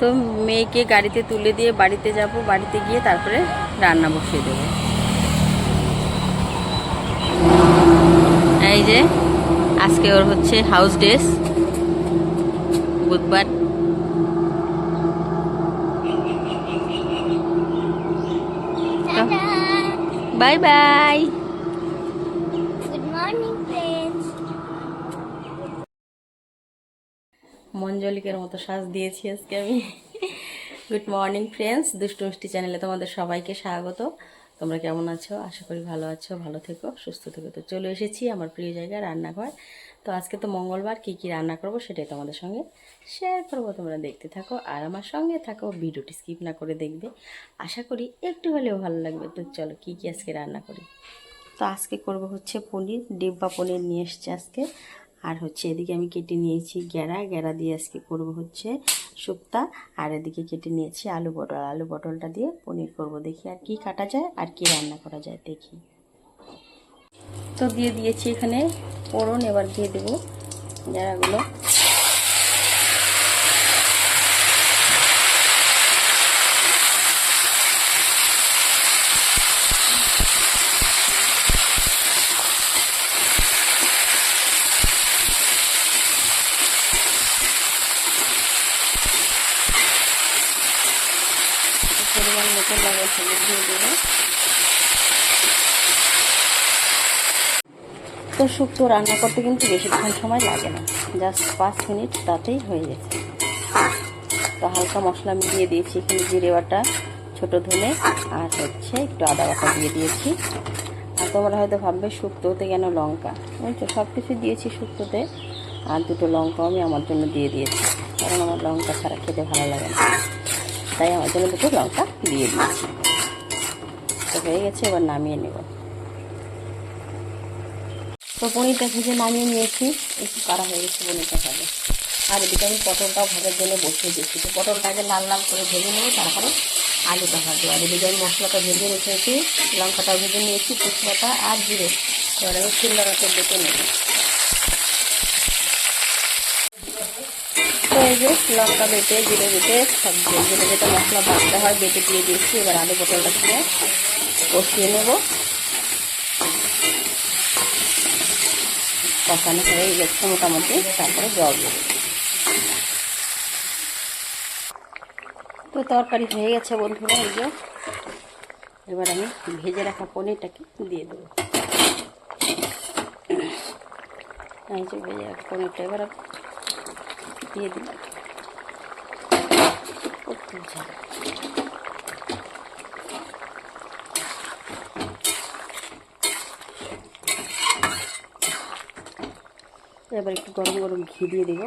তো মেয়েকে গাড়িতে তুলে দিয়ে বাড়িতে যাব বাড়িতে গিয়ে তারপরে রান্না বসিয়ে দেবো। এই যে আজকে ওর হচ্ছে হাউস ড্রেস বুধবার। বাই বাই মঞ্জলিকের মতো সাজ দিয়েছি আজকে আমি। গুড মর্নিং ফ্রেন্ডস দুষ্টু মিষ্টি চ্যানেলে তোমাদের সবাইকে স্বাগত। তোমরা কেমন আছো? আশা করি ভালো আছো, ভালো থেকো, সুস্থ থেকো। তো চলে এসেছি আমার প্রিয় জায়গায় রান্নাঘর। তো আজকে তো মঙ্গলবার, কি কি রান্না করব সেটাই তোমাদের সঙ্গে শেয়ার করব। তোমরা দেখতে থাকো আর আমার সঙ্গে থাকো, ভিডিওটি স্কিপ না করে দেখবে। আশা করি একটু হলেও ভালো লাগবে। তো চলো, কি কি আজকে রান্না করি? তো আজকে করব হচ্ছে পনির ডিব্বা পনির নিয়ে এসছে আজকে। আর হচ্ছে এদিকে আমি কেটে নিয়েছি গ্যাড়া গ্যাড়া দিয়ে আজকে করব হচ্ছে শুক্তা। আর এদিকে কেটে নিয়েছি আলু পটল। আলু পটলটা দিয়ে পনির করব দেখি আর কি কাটা যায় আর কি রান্না করা যায় দেখি। তো দিয়ে দিয়েছি এখানে ফোড়ন। এবার দিয়ে দেবো গ্যারাগুলো। পরিমাণ মতো লবণ হলুদ দিয়ে দেবো। তো শুক্তো রান্না করতে কিন্তু বেশিক্ষণ সময় লাগে না। জাস্ট পাঁচ মিনিট তাতেই হয়ে গেছে। তো হালকা মশলা আমি দিয়ে দিয়েছি এখানে জিরে বাটা, ছোটো ধনে আর হচ্ছে একটু আদা বাটা দিয়ে দিয়েছি। আর তোমরা হয়তো ভাববে শুক্তোতে কেন লঙ্কা? বুঝছ সব কিছু দিয়েছি শুক্তোতে। আর দুটো লঙ্কা আমি আমার জন্য দিয়ে দিয়েছি। কারণ আমার লঙ্কা ছাড়া খেতে ভালো লাগে না। তাই আমার জন্য দুটো লঙ্কা দিয়ে দিয়েছি। তো হয়ে গেছে, এবার নামিয়ে নেব। তো পনিরটা ভেজে নামিয়ে নিয়েছি। একটু কারা হয়ে গেছে পনিরটা ভাজে। আর এদিকে আমি পটলটাও ভাজার জন্য বসিয়ে দিয়েছি। তো পটলটাকে লাল লাল করে ভেজে নেব, তারপরে আলুটা ভাজবো। আর এদিকে আমি মশলাটা ভেজে রেখেছি, লঙ্কাটাও ভেজে নিয়েছি, তেজপাতা আর জিরে। এবার আমি শিলনোড়াতে বেটে নেব। তো লঙ্কা বেটে, জিরে বেটে, সব যেটা যেটা মশলা বাটতে হয়, বেটে দিয়ে দিয়েছি এবার আলু পটলটা দিয়ে কষিয়ে নেব। কষানো হয়ে গেছে মোটামুটি, তারপরে জল দেবো। তো তরকারি হয়ে গেছে বন্ধুরা, এই যে। এবার আমি ভেজে রাখা পনিরটাকে দিয়ে দেবো। এই যে ভেজে রাখা পনিরটা এবার দিয়ে দিলাম। এবার একটু গরম গরম ঘি দিয়ে দেবো।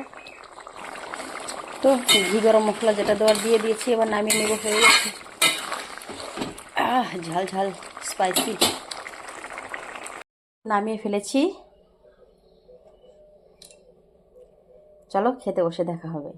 তো ঘি গরম মশলা যেটা দেওয়ার দিয়ে দিয়েছি, এবার নামিয়ে নেব হয়ে গেছে। আহ, ঝাল ঝাল স্পাইসি নামিয়ে ফেলেছি। চলো খেতে বসে দেখা হবে।